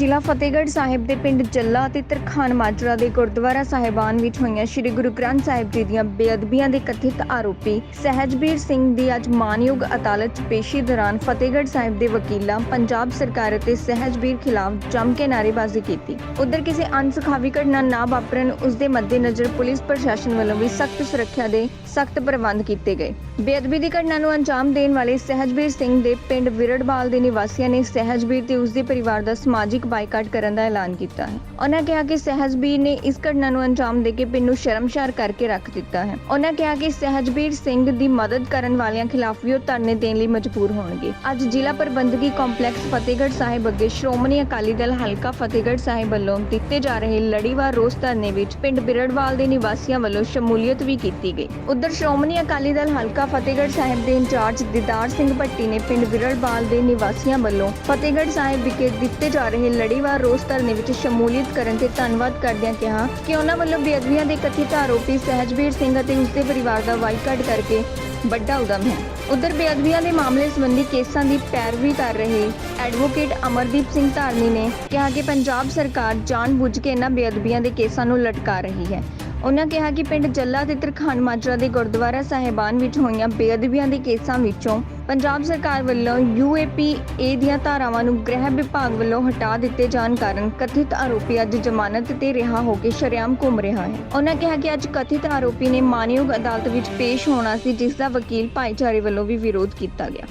ਜ਼ਿਲ੍ਹਾ ਫਤਿਹਗੜ੍ਹ ਸਾਹਿਬ ਦੇ ਪਿੰਡ ਜੱਲਾ ਅਤੇ ਤਰਖਾਨ ਮਾਜਰਾ ਦੇ ਗੁਰਦੁਆਰਾ ਸਾਹਿਬਾਨ ਵਿੱਚ ਹੋਈਆਂ ਸ੍ਰੀ ਗੁਰੂ ਗ੍ਰੰਥ ਸਾਹਿਬ ਜੀ ਦੀਆਂ ਬੇਅਦਬੀਆਂ ਦੇ ਕਥਿਤ ਆਰੋਪੀ ਸਹਿਜਬੀਰ ਸਿੰਘ ਦੀ ਅੱਜ ਮਾਨਯੋਗ ਅਦਾਲਤ 'ਚ ਪੇਸ਼ੀ ਦੌਰਾਨ ਫਤਿਹਗੜ੍ਹ ਸਾਹਿਬ ਦੇ ਵਕੀਲਾਂ, ਪੰਜਾਬ ਸਰਕਾਰ ਅਤੇ ਸਹਿਜਬੀਰ ਖਿਲਾਫ ਜੰਮ ਕੇ ਨਾਅਰੇਬਾਜ਼ੀ ਕੀਤੀ। ਉਧਰ ਕਿਸੇ ਅਨਸਖਾਵੀ ਘਟਨਾ ਨਾ ਵਾਪਰਨ, ਉਸ ਦੇ ਮੱਦੇਨਜ਼ਰ ਪੁਲਿਸ ਪ੍ਰਸ਼ਾਸਨ ਵੱਲੋਂ ਵੀ ਸਖਤ ਸੁਰੱਖਿਆ ਦੇ ਸਖਤ ਪ੍ਰਬੰਧ ਕੀਤੇ ਗਏ। ਬੇਅਦਬੀ ਦੀ ਘਟਨਾ ਨੂੰ ਅੰਜਾਮ ਦੇਣ ਵਾਲੇ ਸਹਿਜਬੀਰ ਸਿੰਘ ਦੇ ਪਿੰਡ ਵਿਰੜਬਾਲ ਦੇ ਨਿਵਾਸੀਆਂ ਨੇ ਸਹਿਜਬੀਰ ਤੇ ਉਸ ਦੇ ਪਰਿਵਾਰ ਦਾ ਸਮਾਜਿਕ ਬਾਈਕਾਟ ਕਰਨ ਦਾ ਐਲਾਨ ਕੀਤਾ ਹੈ। ਉਹਨਾਂ ਕਿਹਾ ਕਿ ਸਹਿਜਬੀਰ ਨੇ ਇਸ ਘਟਨਾ ਨੂੰ ਅੰਜਾਮ ਦੇ ਕੇ ਪਿੰਡ ਨੂੰ ਸ਼ਰਮਸ਼ਾਰ ਕਰਕੇ ਰੱਖ ਦਿੱਤਾ ਹੈ। ਉਹਨਾਂ ਕਿਹਾ ਕਿ ਸਹਿਜਬੀਰ ਸਿੰਘ ਦੀ ਮਦਦ ਕਰਨ ਵਾਲਿਆਂ ਖਿਲਾਫ ਵੀ ਉਹ ਧਰਨੇ ਦੇਣ ਲਈ ਮਜਬੂਰ ਹੋਣਗੇ। ਅੱਜ ਜ਼ਿਲ੍ਹਾ ਪ੍ਰਬੰਧਕੀ ਕੰਪਲੈਕਸ ਫਤਿਹਗੜ੍ਹ ਸਾਹਿਬ ਅੱਗੇ ਸ਼੍ਰੋਮਣੀ ਅਕਾਲੀ ਦਲ ਹਲਕਾ ਫਤਿਹਗੜ੍ਹ ਸਾਹਿਬ ਵੱਲੋਂ ਦਿੱਤੇ ਜਾ ਰਹੇ ਲੜੀਵਾਰ ਰੋਸ ਧਰਨੇ ਵਿੱਚ ਪਿੰਡ ਬਿਰੜਵਾਲ ਦੇ ਨਿਵਾਸੀਆਂ ਵੱਲੋਂ ਸ਼ਮੂਲੀਅਤ ਵੀ ਕੀਤੀ ਗਈ। ਉਧਰ ਸ਼੍ਰੋਮਣੀ ਅਕਾਲੀ ਦਲ ਹਲਕਾ ਫਤਿਹਗੜ੍ਹ ਸਾਹਿਬ ਦੇ ਇੰਚਾਰਜ ਦਿਦਾਰ ਸਿੰਘ ਭੱਟੀ ਨੇ ਪਿੰਡ ਬਿਰੜਵਾਲ ਦੇ ਨਿਵਾਸੀਆਂ ਵੱਲੋਂ ਫਤਿਹਗੜ੍ਹ ਸਾਹਿਬ ਵਿਖੇ ਦਿੱਤੇ ਜਾ ਰਹੇ ਲੜੀਵਾਰ ਰੋਸ ਧਰਨੇ ਵਿੱਚ ਸ਼ਮੂਲੀਅਤ ਕਰਨ ਤੇ ਧੰਨਵਾਦ ਕਰਦਿਆਂ ਕਿਹਾ ਕਿ ਉਹਨਾਂ ਵੱਲੋਂ ਬੇਅਦਬੀਆਂ ਦੇ ਕਥਿਤ ਆਰੋਪੀ ਸਹਿਜਬੀਰ ਸਿੰਘ ਅਤੇ ਉਸ ਦੇ ਪਰਿਵਾਰ ਦਾ ਬਾਈਕਾਟ ਕਰਕੇ ਵੱਡਾ ਉਦਮ ਹੈ। ਉਧਰ ਬੇਅਦਬੀਆਂ ਦੇ ਮਾਮਲੇ ਸੰਬੰਧੀ ਕੇਸਾਂ ਦੀ ਪੈਰਵੀ ਕਰ ਰਹੇ ਐਡਵੋਕੇਟ ਅਮਰਦੀਪ ਸਿੰਘ ਧਾਰਨੀ ਨੇ ਕਿਹਾ ਕਿ ਪੰਜਾਬ ਸਰਕਾਰ ਜਾਣਬੁੱਝ ਕੇ ਇਹਨਾਂ ਬੇਅਦਬੀਆਂ ਦੇ ਕੇਸਾਂ ਨੂੰ ਲਟਕਾ ਰਹੀ ਹੈ। ਉਹਨਾਂ ਕਿਹਾ ਕਿ ਪਿੰਡ ਜੱਲਾ ਤੇ ਤਰਖਾਨ ਮਾਜਰਾ ਦੇ ਗੁਰਦੁਆਰਾ ਸਾਹਿਬਾਨ ਵਿੱਚ ਹੋਈਆਂ ਬੇਅਦਬੀਆਂ ਦੇ ਕੇਸਾਂ ਵਿੱਚੋਂ ਪੰਜਾਬ ਸਰਕਾਰ ਵੱਲੋਂ ਯੂਏਪੀਏ ਦੀਆਂ ਧਾਰਾਵਾਂ ਨੂੰ ਗ੍ਰਹਿ ਵਿਭਾਗ ਵੱਲੋਂ ਹਟਾ ਦਿੱਤੇ ਜਾਣ ਕਾਰਨ ਕਥਿਤ ਆਰੋਪੀ ਅੱਜ ਜ਼ਮਾਨਤ ਤੇ ਰਿਹਾ ਹੋ ਕੇ ਸ਼ਰੇਆਮ ਘੁੰਮ ਰਿਹਾ ਹੈ। ਉਹਨਾਂ ਕਿਹਾ ਕਿ ਅੱਜ ਕਥਿਤ ਆਰੋਪੀ ਨੇ ਮਾਨਯੋਗ ਅਦਾਲਤ ਵਿੱਚ ਪੇਸ਼ ਹੋਣਾ ਸੀ ਜਿਸ ਦਾ ਵਕੀਲ ਭਾਈਚਾਰੇ ਵੱਲੋਂ ਵੀ ਵਿਰੋਧ ਕੀਤਾ ਗਿਆ।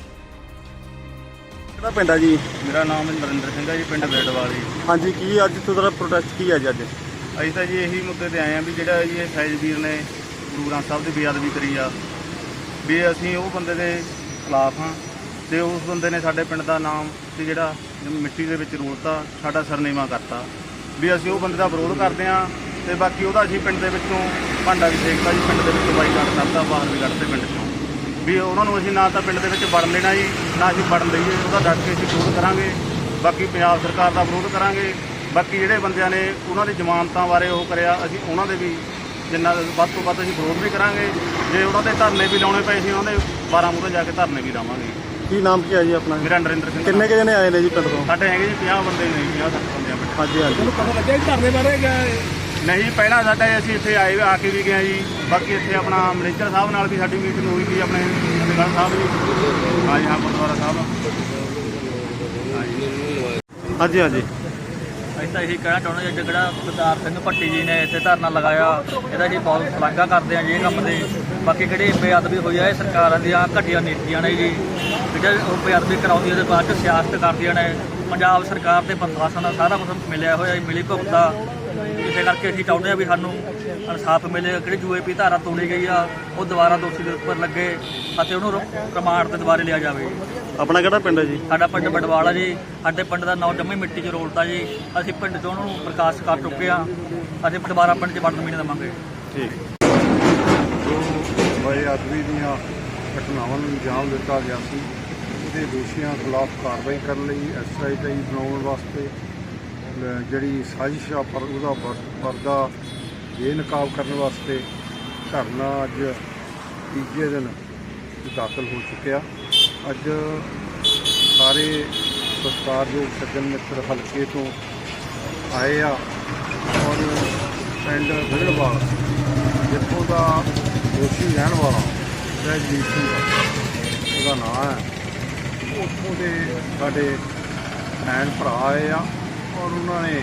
ਕਿਹੜਾ ਪਿੰਡ ਆ ਜੀ? ਮੇਰਾ ਨਾਮ ਨਰਿੰਦਰ ਸਿੰਘ ਹੈ ਜੀ ਪਿੰਡ ਬੇੜਵਾਲ ਜੀ। ਹਾਂਜੀ ਕੀ ਅੱਜ ਤੁਹਾਡਾ ਪ੍ਰੋਟੈਸਟ ਕੀ ਹੈ ਜੀ ਅੱਜ? ਅਸੀਂ ਤਾਂ ਜੀ ਇਹੀ ਮੁੱਦੇ ਤੇ ਆਏ ਆ ਵੀ ਜਿਹੜਾ ਜੀ ਇਹ ਫੈਜ਼ਵੀਰ ਨੇ ਗੁਰੂ ਗ੍ਰੰਥ ਸਾਹਿਬ ਦੀ ਬੇਅਦਬੀ ਕਰੀ ਆ ਵੀ ਅਸੀਂ ਉਹ ਬੰਦੇ ਦੇ ਖਿਲਾਫ ਹਾਂ। ਤੇ ਉਸ ਬੰਦੇ ਨੇ ਸਾਡੇ ਪਿੰਡ ਦਾ ਨਾਮ ਤੇ ਜਿਹੜਾ ਮਿੱਟੀ ਦੇ ਵਿੱਚ ਰੋਲਤਾ, ਸਾਡਾ ਸਰਨੇਮਾ ਕਰਤਾ। ਵੀ ਅਸੀਂ ਉਹ ਬੰਦੇ ਦਾ ਵਿਰੋਧ ਕਰਦੇ ਹਾਂ ਤੇ ਬਾਕੀ ਉਹਦਾ ਅਸੀਂ ਪਿੰਡ ਦੇ ਵਿੱਚੋਂ ਭਾਂਡਾ ਵੀ ਸੇਕਤਾ ਜੀ, ਪਿੰਡ ਦੇ ਵਿੱਚ ਬਾਈ ਕੱਢ ਕਰਤਾ, ਬਾਹਰ ਵੀ ਕੱਢਦੇ ਪਿੰਡ ਚੋਂ। ਵੀ ਉਹਨਾਂ ਨੂੰ ਅਸੀਂ ਨਾ ਤਾਂ ਪਿੰਡ ਦੇ ਵਿੱਚ ਵੜਨ ਦੇਣਾ ਜੀ, ਨਾ ਅਸੀਂ ਵੜਨ ਦਈਏ ਉਹਦਾ ਡਟ ਕੇ ਅਸੀਂ ਵਿਰੋਧ ਕਰਾਂਗੇ। ਬਾਕੀ ਪੰਜਾਬ ਸਰਕਾਰ ਦਾ ਵਿਰੋਧ ਕਰਾਂਗੇ। ਬਾਕੀ ਜਿਹੜੇ ਬੰਦਿਆਂ ਨੇ ਉਹਨਾਂ ਦੀ ਜ਼ਮਾਨਤਾਂ ਬਾਰੇ ਉਹ ਕਰਿਆ, ਅਸੀਂ ਉਹਨਾਂ ਦੇ ਵੀ ਜਿੰਨਾ ਵੱਧ ਤੋਂ ਵੱਧ ਅਸੀਂ ਵਿਰੋਧ ਵੀ ਕਰਾਂਗੇ। ਜੇ ਉਹਨਾਂ ਦੇ ਧਰਨੇ ਵੀ ਲਾਉਣੇ ਪਏ ਸੀ ਉਹਨਾਂ ਦੇ 12 ਮੂਹਰੇ ਜਾ ਕੇ ਧਰਨੇ ਵੀ ਲਾਵਾਂਗੇ। ਕੀ ਨਾਮ ਕੀ ਹੈ ਜੀ ਆਪਣਾ? ਮੇਰਾ ਨਰਿੰਦਰ ਸਿੰਘ ਕਿੰਨੇ ਕੁ ਜਣੇ ਆਏ ਨੇ ਜੀ ਪਿੰਡ ਤੋਂ? ਸਾਡੇ ਹੈਗੇ ਜੀ 50 ਬੰਦੇ ਨੇ 50 60 ਬੰਦੇ ਆ ਪਿੰਡ। ਹਾਂਜੀ ਹਾਂਜੀ। ਪਤਾ ਲੱਗਿਆ ਕਿ ਧਰਨੇ ਬਾਰੇ ਗਏ ਨਹੀਂ ਪਹਿਲਾਂ ਸਾਡਾ ਅਸੀਂ ਇੱਥੇ ਆਏ ਆ ਕੇ ਵੀ ਗਏ ਆ ਜੀ। ਬਾਕੀ ਇੱਥੇ ਆਪਣਾ ਮੈਨੇਜਰ ਸਾਹਿਬ ਨਾਲ ਵੀ ਸਾਡੀ ਮੀਟਿੰਗ ਹੋਈ ਸੀ ਆਪਣੇ ਫਤਿਹਗੜ੍ਹ ਸਾਹਿਬ ਜੀ ਹਾਂਜੀ ਹਾਂ ਗੁਰਦੁਆਰਾ ਸਾਹਿਬ। ਹਾਂਜੀ ਹਾਂਜੀ। ਅਸੀਂ ਤਾਂ ਇਹੀ ਕਹਿਣਾ ਚਾਹੁੰਦੇ ਹਾਂ ਜਿਹੜਾ ਸਰਦਾਰ ਸਿੰਘ ਭੱਟੀ ਜੀ ਨੇ ਇੱਥੇ ਧਰਨਾ ਲਗਾਇਆ, ਇਹਦਾ ਜੀ ਬਹੁਤ ਸ਼ਲਾਘਾ ਕਰਦੇ ਹਾਂ ਜੀ ਇਹ ਕੰਮ ਦੇ ਬਾਕੀ ਜਿਹੜੀ ਬੇਅਦਬੀ ਹੋਈ ਹੈ ਇਹ ਸਰਕਾਰਾਂ ਦੀਆਂ ਘਟੀਆਂ ਨੀਤੀਆਂ ਨੇ ਜੀ। ਜਿਹੜਾ ਉਹ ਬੇਅਦਬੀ ਕਰਾਉਂਦੀ ਉਹਦੇ ਬਾਅਦ ਚ ਸਿਆਸਤ ਕਰਦੀਆਂ ਨੇ। ਪੰਜਾਬ ਸਰਕਾਰ ਤੇ ਪ੍ਰਸ਼ਾਸਨ ਦਾ ਸਾਰਾ ਕੁਝ ਮਿਲਿਆ ਹੋਇਆ ਜੀ ਮਿਲੀ ਭੁਗਤਾ ਇਸੇ ਕਰਕੇ ਅਸੀਂ ਚਾਹੁੰਦੇ ਹਾਂ ਵੀ ਸਾਨੂੰ ਇਨਸਾਫ ਮਿਲੇ। ਜਿਹੜੀ ਯੂਏਪੀ ਧਾਰਾ ਤੋੜੀ ਗਈ ਆ, ਉਹ ਦੁਬਾਰਾ ਦੋਸ਼ੀ ਦੇ ਉੱਪਰ ਲੱਗੇ ਅਤੇ ਉਹਨੂੰ ਪ੍ਰਮਾਣ ਰਿਮਾਂਡ ਤੇ ਦੁਬਾਰੇ ਲਿਆ ਜਾਵੇ। ਜੀ ਆਪਣਾ ਕਿਹੜਾ ਪਿੰਡ ਹੈ ਜੀ? ਸਾਡਾ ਪਿੰਡ ਬਡਵਾਲਾ ਜੀ। ਸਾਡੇ ਪਿੰਡ ਦਾ ਨਾਂ ਜੰਮੀ ਮਿੱਟੀ 'ਚ ਰੋਲਤਾ ਜੀ। ਅਸੀਂ ਪਿੰਡ 'ਚੋਂ ਉਹਨੂੰ ਪ੍ਰਕਾਸ਼ ਕਰ ਚੁੱਕੇ ਆ ਅਸੀਂ ਦੁਬਾਰਾ ਪਿੰਡ 'ਚ ਵੜਨ ਵੀ ਨਹੀਂ ਦੇਵਾਂਗੇ। ਠੀਕ। ਜੋ ਬੇਅਦਬੀ ਦੀਆਂ ਘਟਨਾਵਾਂ ਨੂੰ ਅੰਜਾਮ ਦਿੱਤਾ ਗਿਆ ਸੀ। ਉਹਦੇ ਦੋਸ਼ੀਆਂ ਖਿਲਾਫ ਕਾਰਵਾਈ ਕਰਨ ਲਈ ਐਸਆਈਟੀ ਬਣਾਉਣ ਵਾਸਤੇ ਜਿਹੜੀ ਸਾਜ਼ਿਸ਼ ਆ ਪਰ ਉਹਦਾ ਪਰ- ਪਰਦਾ ਬੇਨਕਾਬ ਕਰਨ ਵਾਸਤੇ ਧਰਨਾ ਅੱਜ ਤੀਜੇ ਦਿਨ ਦਾਖਲ ਹੋ ਚੁੱਕਿਆ। ਅੱਜ ਸਾਰੇ ਸਤਿਕਾਰਯੋਗ ਸੱਜਣ ਮਿੱਤਰ ਹਲਕੇ ਤੋਂ ਆਏ ਆ ਔਰ ਪਿੰਡ ਵਿਰੜਵਾਲ ਜਿੱਥੋਂ ਦਾ ਦੋਸ਼ੀ ਰਹਿਣ ਵਾਲਾ ਜੈਜੀਤ ਸਿੰਘ ਉਹਦਾ ਨਾਮ ਹੈ। ਉੱਥੋਂ ਦੇ ਸਾਡੇ ਭੈਣ ਭਰਾ ਆਏ ਆ ਔਰ ਉਹਨਾਂ ਨੇ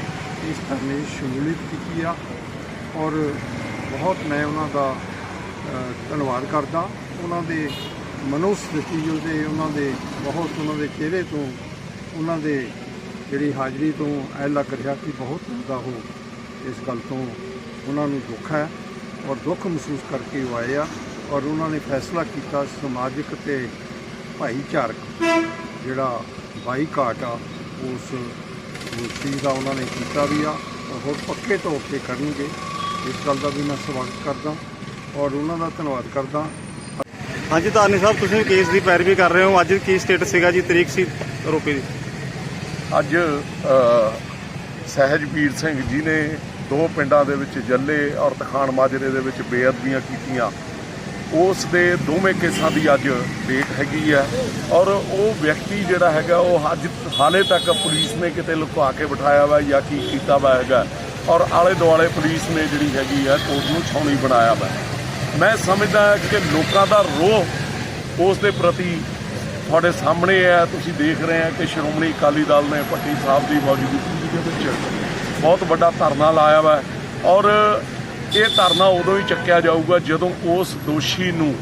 ਇਸ ਧਰਨੇ ਸ਼ਮੂਲੀਅਤ ਕੀਤੀ ਆ। ਔਰ ਬਹੁਤ ਮੈਂ ਉਹਨਾਂ ਦਾ ਧੰਨਵਾਦ ਕਰਦਾ। ਉਹਨਾਂ ਦੇ ਮਨੋਸਥਿਤੀ ਉਹਦੇ ਉਹਨਾਂ ਦੇ ਬਹੁਤ ਉਹਨਾਂ ਦੇ ਚਿਹਰੇ ਤੋਂ, ਉਹਨਾਂ ਦੇ ਜਿਹੜੀ ਹਾਜ਼ਰੀ ਤੋਂ ਐ ਲੱਗ ਰਿਹਾ ਕਿ ਬਹੁਤ ਜ਼ਿਆਦਾ ਉਹ ਇਸ ਗੱਲ ਤੋਂ ਉਹਨਾਂ ਨੂੰ ਦੁੱਖ ਹੈ ਔਰ ਦੁੱਖ ਮਹਿਸੂਸ ਕਰਕੇ ਉਹ ਆਏ ਆ ਔਰ ਉਹਨਾਂ ਨੇ ਫੈਸਲਾ ਕੀਤਾ ਸਮਾਜਿਕ ਤੇ ਭਾਈਚਾਰਕ ਜਿਹੜਾ ਬਾਈਕਾਟ ਆ, ਉਸ ਉਸ ਚੀਜ਼ ਦਾ ਉਹਨਾਂ ਨੇ ਕੀਤਾ ਵੀ ਆ ਔਰ ਹੋਰ ਪੱਕੇ ਤੌਰ ਤੇ ਕਰਨਗੇ। ਇਸ ਗੱਲ ਦਾ ਵੀ ਮੈਂ ਸਵਾਗਤ ਕਰਦਾ ਔਰ ਉਹਨਾਂ ਦਾ ਧੰਨਵਾਦ ਕਰਦਾ ਹਾਂਜੀ ਧਾਰਨੀ ਸਾਹਿਬ ਤੁਸੀਂ ਕੇਸ ਦੀ ਪੈਰਵੀ ਕਰ ਰਹੇ ਹੋ। ਅੱਜ ਕੀ ਸਟੇਟਸ ਸੀਗਾ ਜੀ ਤਰੀਕ ਸੀ ਆਰੋਪੀ ਦੀ? ਅੱਜ ਅ, ਸਹਿਜਵੀਰ ਸਿੰਘ ਜੀ ਨੇ ਦੋ ਪਿੰਡਾਂ ਦੇ ਵਿੱਚ ਜੱਲੇ ਔਰ ਤਖਾਨ ਮਾਜਰੇ ਦੇ ਵਿੱਚ ਬੇਅਦਬੀਆਂ ਕੀਤੀਆਂ। ਉਸ ਦੇ ਦੋਵੇਂ ਕੇਸਾਂ ਦੀ ਅੱਜ ਡੇਟ ਹੈਗੀ ਆ ਔਰ ਉਹ ਵਿਅਕਤੀ ਜਿਹੜਾ ਹੈਗਾ ਉਹ ਅੱਜ ਹਾਲੇ ਤੱਕ ਪੁਲਿਸ ਨੇ ਕਿਤੇ ਲੁਕਾ ਕੇ ਬਿਠਾਇਆ ਵਾ ਜਾਂ ਕੀ ਕੀਤਾ ਵਾ ਹੈਗਾ। ਔਰ ਆਲੇ ਦੁਆਲੇ ਪੁਲਿਸ ਨੇ ਜਿਹੜੀ ਹੈਗੀ ਆ ਕੋਰਟ ਨੂੰ ਛਾਉਣੀ ਬਣਾਇਆ ਵਾ। ਮੈਂ ਸਮਝਦਾ ਕਿ ਲੋਕਾਂ ਦਾ ਰੋਹ ਉਸ ਦੇ ਪ੍ਰਤੀ ਤੁਹਾਡੇ ਸਾਹਮਣੇ ਹੈ। ਤੁਸੀਂ ਦੇਖ ਰਹੇ ਆ ਕਿ ਸ਼੍ਰੋਮਣੀ ਅਕਾਲੀ ਦਲ ਨੇ ਪੱਟੀ ਸਾਹਿਬ ਦੀ ਮੌਜੂਦਗੀ ਦੇ ਵਿੱਚ ਬਹੁਤ ਵੱਡਾ ਧਰਨਾ ਲਾਇਆ ਵਾ ਔਰ ਇਹ ਧਰਨਾ ਉਦੋਂ ਹੀ ਚੱਕਿਆ ਜਾਊਗਾ ਜਦੋਂ ਉਸ ਦੋਸ਼ੀ ਨੂੰ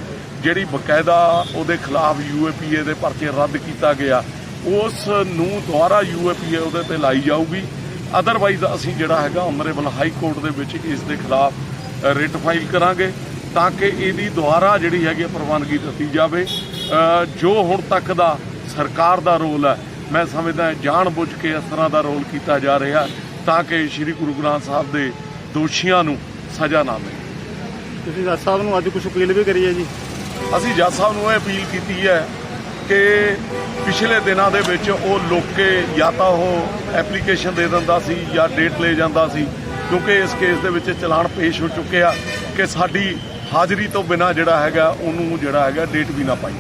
ਜਿਹੜੀ ਬਕਾਇਦਾ ਉਹਦੇ ਖਿਲਾਫ ਯੂਏਪੀਏ ਦੇ ਪਰਚੇ ਰੱਦ ਕੀਤਾ ਗਿਆ, ਉਸ ਨੂੰ ਦੁਬਾਰਾ ਯੂਏਪੀਏ ਉਹਦੇ ਤੇ ਲਾਈ ਜਾਊਗੀ। ਅਦਰਵਾਈਜ਼ ਅਸੀਂ ਜਿਹੜਾ ਹੈਗਾ ਆਨਰੇਬਲ ਹਾਈ ਕੋਰਟ ਦੇ ਵਿੱਚ ਇਸ ਦੇ ਖਿਲਾਫ ਰਿਟ ਫਾਈਲ ਕਰਾਂਗੇ। ਤਾਂ ਕਿ ਇਹਦੀ ਦੁਬਾਰਾ ਜਿਹੜੀ ਹੈਗੀ ਪ੍ਰਵਾਨਗੀ ਦਿੱਤੀ ਜਾਵੇ। ਜੋ ਹੁਣ ਤੱਕ ਦਾ ਸਰਕਾਰ ਦਾ ਰੋਲ ਹੈ ਮੈਂ ਸਮਝਦਾ ਜਾਣ ਬੁੱਝ ਕੇ ਇਸ ਤਰ੍ਹਾਂ ਦਾ ਰੋਲ ਕੀਤਾ ਜਾ ਰਿਹਾ ਤਾਂ ਕਿ ਸ੍ਰੀ ਗੁਰੂ ਗ੍ਰੰਥ ਸਾਹਿਬ ਦੇ ਦੋਸ਼ੀਆਂ ਨੂੰ ਸਜ਼ਾ ਨਾ ਮਿਲੇ। ਤੁਸੀਂ ਜੱਜ ਸਾਹਿਬ ਨੂੰ ਅੱਜ ਕੁਝ ਅਪੀਲ ਵੀ ਕਰੀ ਹੈ ਜੀ? ਅਸੀਂ ਜੱਜ ਸਾਹਿਬ ਨੂੰ ਇਹ ਅਪੀਲ ਕੀਤੀ ਹੈ ਕਿ ਪਿਛਲੇ ਦਿਨਾਂ ਦੇ ਵਿੱਚ ਉਹ ਲੋਕੇ ਜਾਂ ਤਾਂ ਉਹ ਐਪਲੀਕੇਸ਼ਨ ਦੇ ਦਿੰਦਾ ਸੀ ਜਾਂ ਡੇਟ ਲੈ ਜਾਂਦਾ ਸੀ ਕਿਉਂਕਿ ਇਸ ਕੇਸ ਦੇ ਵਿੱਚ ਚਲਾਨ ਪੇਸ਼ ਹੋ ਚੁੱਕੇ ਆ ਕਿ ਸਾਡੀ ਹਾਜ਼ਰੀ ਤੋਂ ਬਿਨਾ ਜਿਹੜਾ ਹੈਗਾ ਉਹਨੂੰ ਜਿਹੜਾ ਹੈਗਾ ਡੇਟ ਵੀ ਨਾ ਪਾਈ